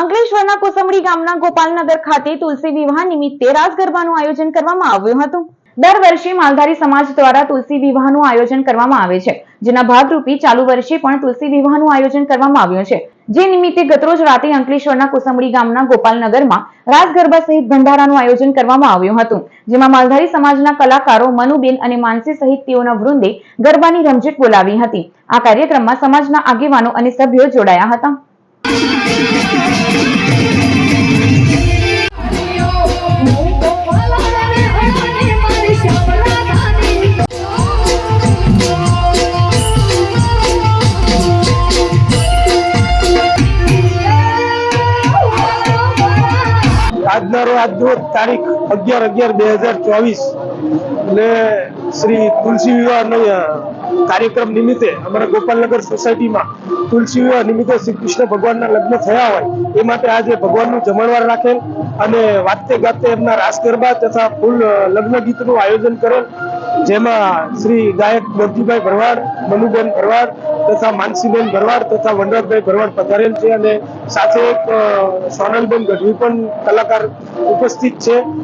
અંકલેશ્વરના કોસંબડી ગામના ગોપાલનગર ખાતે તુલસી વિવાહ નિમિત્તે રાસ ગરબાનું આયોજન કરવામાં આવ્યું હતું. દર વર્ષે માલધારી સમાજ દ્વારા તુલસી વિવાહનું આયોજન કરવામાં આવે છે. જેના ભાગરૂપી ચાલુ વર્ષે પણ તુલસી વિવાહનું આયોજન કરવામાં આવ્યું છે. જે નિમિત્તે ગતરોજ રાતે અંકલેશ્વરના કોસંબડી ગામના ગોપાલનગરમાં રાસ ગરબા સહિત ભંડારાનું આયોજન કરવામાં આવ્યું હતું. જેમાં માલધારી સમાજના કલાકારો મનુબેન અને માનસી સહિત તેઓના વૃંદે ગરબાની રમઝટ બોલાવી હતી. આ કાર્યક્રમમાં સમાજના આગેવાનો અને સભ્યો જોડાયા હતા. આજના આજનો તારીખ અગિયાર અગિયાર બે હજાર ચોવીસ. ને શ્રી તુલસી વિવાહનો કાર્યક્રમ નિમિત્તે અમારા ગોપાલનગર સોસાયટીમાં તુલસી વિવાહ નિમિત્તે શ્રી કૃષ્ણ ભગવાનના લગ્ન થયા હોય, એ માટે આજે ભગવાનનું જમણવાર રાખેલ અને વાતે ગાતે એમના રાસ ગરબા તથા ફૂલ લગ્ન ગીતનું આયોજન કરેલ. જેમાં શ્રી ગાયક મોતીભાઈ ભરવાડ, મનુબેન ભરવાડ તથા માનસીબેન ભરવાડ તથા વનરાજભાઈ ભરવાડ પધારેલ છે અને સાથે એક સોનલબેન ગઢવી પણ કલાકાર ઉપસ્થિત છે.